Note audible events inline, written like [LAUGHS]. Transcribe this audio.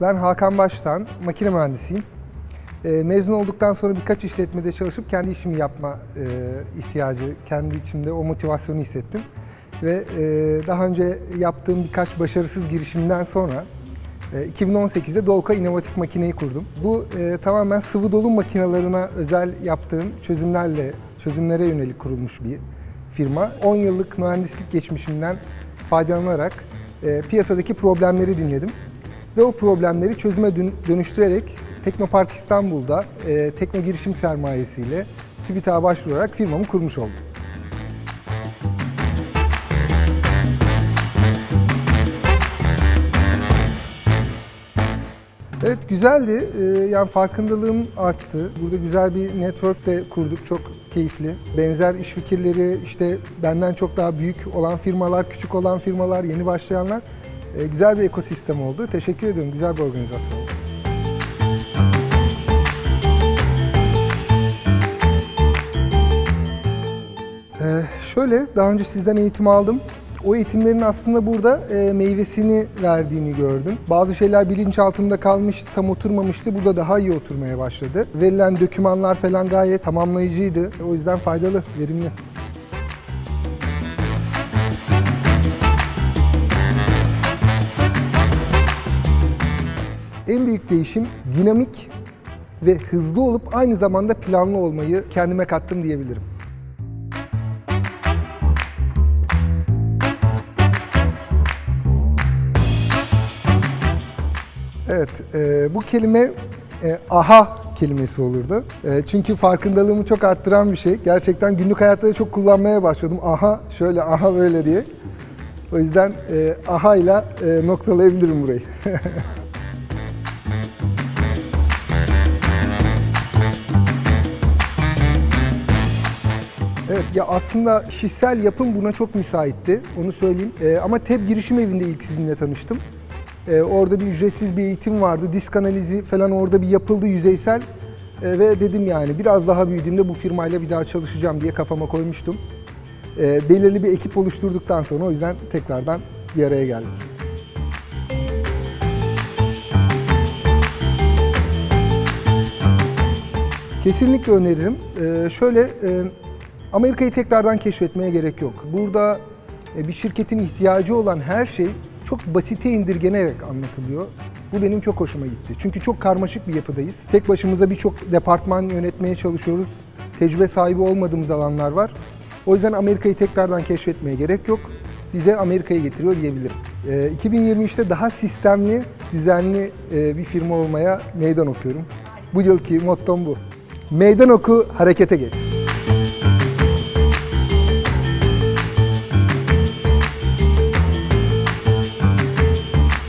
Ben Hakan Baştan, makine mühendisiyim. Ee, mezun olduktan sonra birkaç işletmede çalışıp kendi işimi yapma e, ihtiyacı, kendi içimde o motivasyonu hissettim. Ve e, daha önce yaptığım birkaç başarısız girişimden sonra e, 2018'de Dolka İnovatif Makineyi kurdum. Bu e, tamamen sıvı dolum makinelerine özel yaptığım çözümlerle, çözümlere yönelik kurulmuş bir firma. 10 yıllık mühendislik geçmişimden faydalanarak e, piyasadaki problemleri dinledim ve o problemleri çözüme dön- dönüştürerek Teknopark İstanbul'da e, tekno girişim sermayesiyle TÜBİTAK'a başvurarak firmamı kurmuş oldum. Evet güzeldi. Ee, yani farkındalığım arttı. Burada güzel bir network de kurduk. Çok keyifli. Benzer iş fikirleri işte benden çok daha büyük olan firmalar, küçük olan firmalar, yeni başlayanlar. Ee, güzel bir ekosistem oldu. Teşekkür ediyorum. Güzel bir organizasyon oldu. Ee, şöyle, daha önce sizden eğitim aldım. O eğitimlerin aslında burada e, meyvesini verdiğini gördüm. Bazı şeyler bilinçaltımda kalmıştı, tam oturmamıştı. Burada daha iyi oturmaya başladı. Verilen dokümanlar falan gayet tamamlayıcıydı. O yüzden faydalı, verimli. En büyük değişim dinamik ve hızlı olup aynı zamanda planlı olmayı kendime kattım diyebilirim. Evet, e, bu kelime e, aha kelimesi olurdu. E, çünkü farkındalığımı çok arttıran bir şey. Gerçekten günlük hayatta da çok kullanmaya başladım. Aha şöyle, aha böyle diye. O yüzden e, aha ile e, noktalayabilirim burayı. [LAUGHS] Evet ya aslında kişisel yapım buna çok müsaitti. Onu söyleyeyim. Ee, ama TEB girişim evinde ilk sizinle tanıştım. Ee, orada bir ücretsiz bir eğitim vardı. Disk analizi falan orada bir yapıldı yüzeysel. Ee, ve dedim yani biraz daha büyüdüğümde bu firmayla bir daha çalışacağım diye kafama koymuştum. Ee, belirli bir ekip oluşturduktan sonra o yüzden tekrardan bir araya geldik. Kesinlikle öneririm. Ee, şöyle, e, Amerika'yı tekrardan keşfetmeye gerek yok. Burada e, bir şirketin ihtiyacı olan her şey çok basite indirgenerek anlatılıyor. Bu benim çok hoşuma gitti. Çünkü çok karmaşık bir yapıdayız. Tek başımıza birçok departman yönetmeye çalışıyoruz. Tecrübe sahibi olmadığımız alanlar var. O yüzden Amerika'yı tekrardan keşfetmeye gerek yok. Bize Amerika'yı getiriyor diyebilirim. Ee, 2023'te daha sistemli, düzenli e, bir firma olmaya meydan okuyorum. Bu yılki mottom bu. Meydan oku, harekete geç.